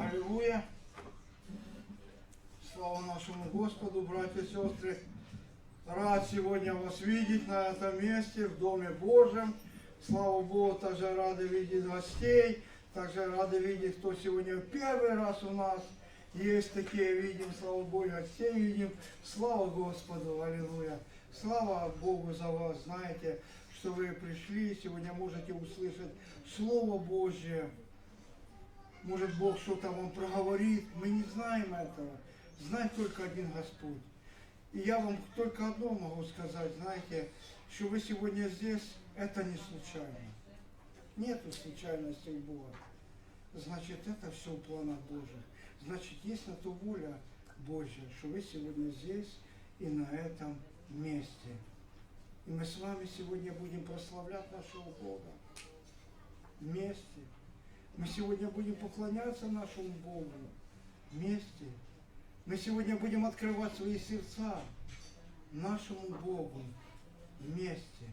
Аллилуйя. Слава нашему Господу, братья и сестры. Рад сегодня вас видеть на этом месте, в Доме Божьем. Слава Богу, также рады видеть гостей, также рады видеть, кто сегодня первый раз у нас. Есть такие, видим, слава Богу, гостей видим. Слава Господу, аллилуйя. Слава Богу за вас, знаете, что вы пришли, сегодня можете услышать Слово Божье. Может Бог что-то вам проговорит, мы не знаем этого. Знает только один Господь. И я вам только одно могу сказать, знаете, что вы сегодня здесь, это не случайно. Нету случайностей у Бога. Значит, это все в планах Божьих. Значит, есть на то воля Божья, что вы сегодня здесь и на этом месте. И мы с вами сегодня будем прославлять нашего Бога вместе. Мы сегодня будем поклоняться нашему Богу вместе. Мы сегодня будем открывать свои сердца нашему Богу вместе.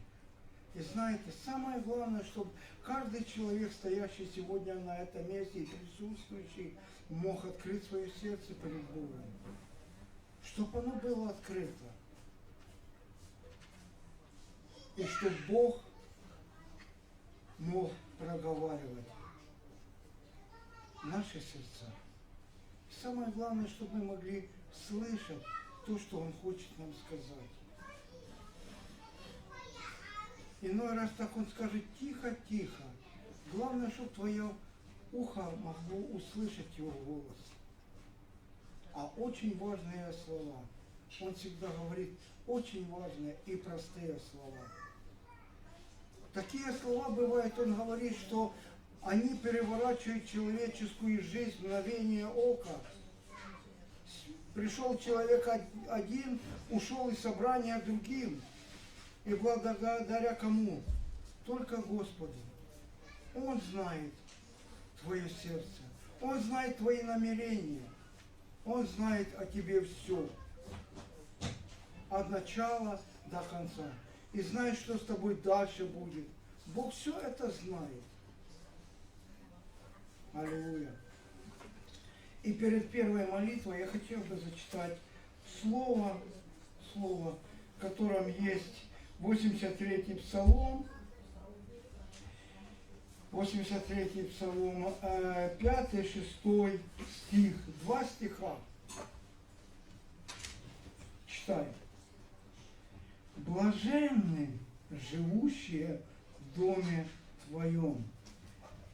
И знаете, самое главное, чтобы каждый человек, стоящий сегодня на этом месте и присутствующий, мог открыть свое сердце перед Богом. Чтобы оно было открыто. И чтобы Бог мог проговаривать наши сердца. Самое главное, чтобы мы могли слышать то, что Он хочет нам сказать. Иной раз так Он скажет тихо-тихо. Главное, чтобы твое ухо могло услышать Его голос. А очень важные слова. Он всегда говорит очень важные и простые слова. Такие слова бывают, он говорит, что они переворачивают человеческую жизнь мгновение ока. Пришел человек один, ушел из собрания другим. И благодаря кому? Только Господу. Он знает твое сердце. Он знает твои намерения. Он знает о тебе все. От начала до конца. И знает, что с тобой дальше будет. Бог все это знает. Аллилуйя. И перед первой молитвой я хотел бы зачитать слово, слово, в котором есть 83-й псалом, 83-й псалом, 5-6 стих, два стиха. Читаем. Блаженны живущие в доме Твоем,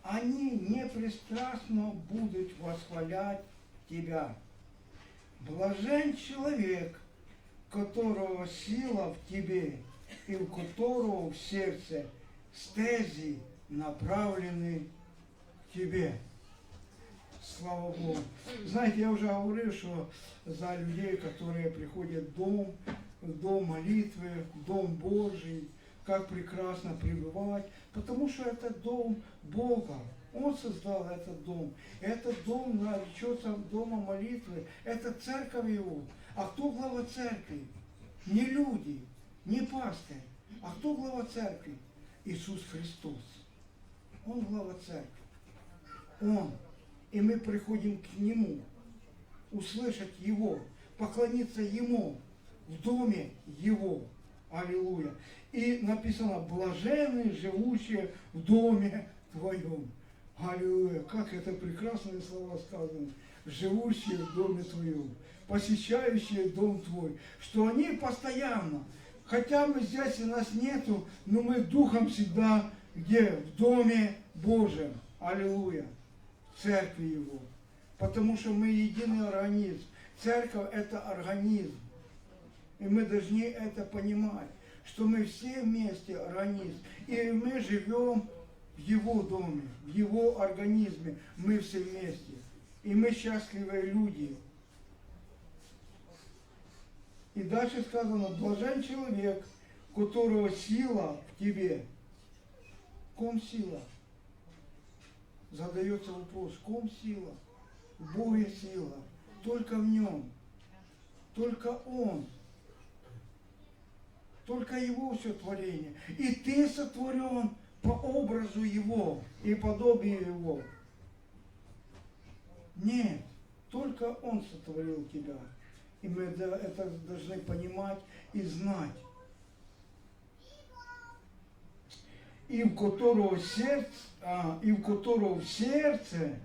они непристрастно будут восхвалять Тебя. Блажен человек, которого сила в тебе и у которого в сердце стези направлены к тебе. Слава Богу. Знаете, я уже говорил, что за людей, которые приходят в дом, в дом молитвы, в дом Божий, как прекрасно пребывать, потому что это дом Бога. Он создал этот дом. Этот дом наречется домом молитвы. Это церковь его. А кто глава церкви? Не люди, не пастырь. А кто глава церкви? Иисус Христос. Он глава церкви. Он. И мы приходим к Нему, услышать Его, поклониться Ему в доме Его. Аллилуйя. И написано, блаженные, живущие в доме Твоем. Аллилуйя. Как это прекрасные слова сказаны. Живущие в доме Твоем, посещающие дом Твой. Что они постоянно, хотя мы здесь и нас нету, но мы духом всегда где? В доме Божьем. Аллилуйя. В церкви Его. Потому что мы единый организм. Церковь это организм. И мы должны это понимать, что мы все вместе организм. И мы живем в Его доме, в Его организме. Мы все вместе. И мы счастливые люди. И дальше сказано, блажен человек, которого сила в тебе. Ком сила? Задается вопрос, ком сила? В Боге сила. Только в нем. Только Он. Только Его все творение. И ты сотворен по образу Его и подобию Его. Нет, только Он сотворил тебя. И мы это должны понимать и знать. И в которого сердце, а, и в которого в сердце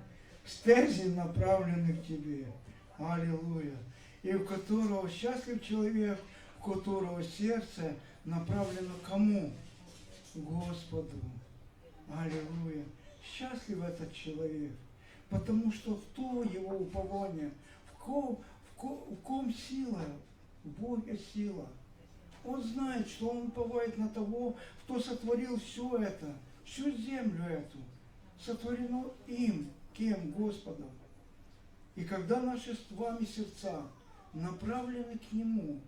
стези направлены к тебе. Аллилуйя. И в которого счастлив человек, которого сердце направлено кому? Господу. Аллилуйя. Счастлив этот человек, потому что кто его упование, в ком, в ко- в ком сила, в Боге сила. Он знает, что он уповает на того, кто сотворил все это, всю землю эту. Сотворено им, кем? Господом. И когда наши с вами сердца направлены к Нему,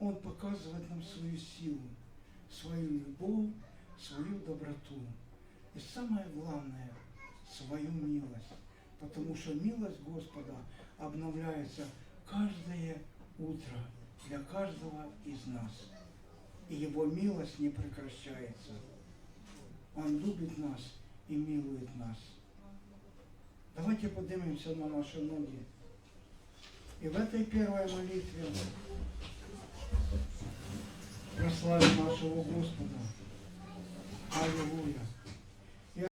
Он показывает нам свою силу, свою любовь, свою доброту. И самое главное, свою милость. Потому что милость Господа обновляется каждое утро для каждого из нас. И Его милость не прекращается. Он любит нас и милует нас. Давайте поднимемся на наши ноги. И в этой первой молитве прославим нашего Господа. Аллилуйя.